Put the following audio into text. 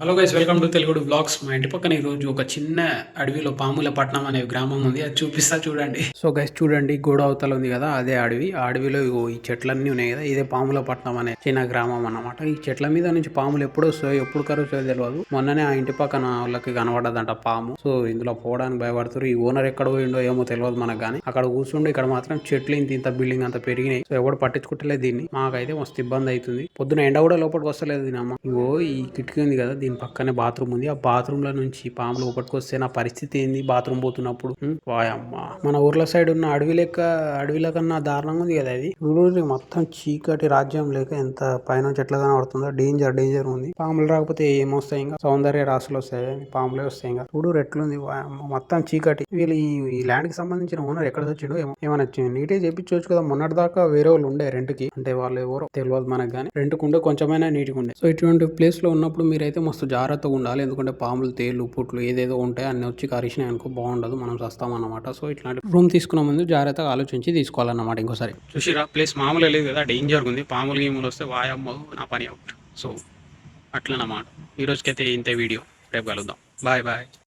Hello guys welcome to తెలుగుడు vlogs మా ఇంటి పక్కన ఈరోజు ఒక చిన్న అడవిలో పాముల పట్నం అనే గ్రామం ఉంది. అది చూపిస్తా చూడండి. సో గైస్ చూడండి గోడ అవతల ఉంది కదా అదే అడవి. ఆ అడవిలో ఈ చెట్లన్నీ ఉన్నాయి కదా ఇదే పాముల పట్నం అనే చిన్న గ్రామం అన్నమాట. ఈ చెట్ల మీద నుంచి పాములు ఎప్పుడు వస్తాయో ఎప్పుడు కరుస్తాయో తెలియదు మొన్ననే ఆ ఇంటి పక్కన వాళ్ళకి కనబడదంట పాము. సో ఇందులో పోవడానికి భయపడుతారు ఈ ఓనర్ ఎక్కడ పోయిండో ఏమో తెలియదు మనకు కానీ అక్కడ కూర్చుండి ఇక్కడ మాత్రం చెట్లు ఇంత ఇంత బిల్డింగ్ అంత పెరిగినాయి. సో ఎవడు పట్టించుకుంటలేదు దీన్ని. మాకైతే మస్తు ఇబ్బంది అవుతుంది. పొద్దున ఎండ కూడా లోపలికి వస్తలేదు దీని అమ్మ. ఇగో ఈ కిటికీ ఉంది కదా దీని పక్కనే బాత్రూమ్ ఉంది. ఆ బాత్రూమ్లో నుంచి పాములు లోపలికి వస్తే నా పరిస్థితి ఏంది? బాత్రూమ్ పోతున్నప్పుడు. వాయమ్మ మన ఊర్ల సైడ్ ఉన్న అడవి లెక్క అడవిల కన్నా దారుణంగా ఉంది కదా అది ఊరు మొత్తం చీకటి రాజ్యం లేక ఎంత పైన చెట్ల కనబడుతుందో. డేంజర్ డేంజర్ ఉంది. పాములు రాకపోతే ఏమొస్తాయి ఇంకా? సౌందర్య రాసులు వస్తాయి. పాములే వస్తాయి ఇంకా. చూడు ఎట్లుంది మొత్తం చీకటి. వీళ్ళు ఈ ల్యాండ్కి సంబంధించిన ఓనర్ ఎక్కడ వచ్చిండో ఏమో ఏమైనా నీటే చేపించవచ్చు కదా. మొన్నటి దాకా వేరే వాళ్ళు ఉండే రెంట్కి అంటే వాళ్ళు ఎవరో తెలియదు మనకు కానీ రెంట్ ఉండే కొంచెమైనా నీట్గా ఉండే సో ఇటువంటి ప్లేస్లో ఉన్నప్పుడు మీరైతే మస్తు జాగ్రత్తగా ఉండాలి. ఎందుకంటే పాములు తేళ్ళు పుట్లు ఏదేదో ఉంటాయి. అన్ని వచ్చి కరిచినాయి అనుకో బాగుండదు. మనం వస్తాం అన్నమాట సో ఇట్లాంటి రూమ్ తీసుకున్న ముందు జాగ్రత్తగా ఆలోచించి తీసుకోవాలన్నమాట ఇంకోసారి. చూసిరా ప్లేస్ మామూలు లేదు కదా. డేంజర్ ఉంది. పాములు గీములు వస్తే వాయమ్మ నా పని అవుట్. సో అట్లనమాట ఈ రోజుకైతే ఇంతే వీడియో. రేపు కలుద్దాం. Bye bye.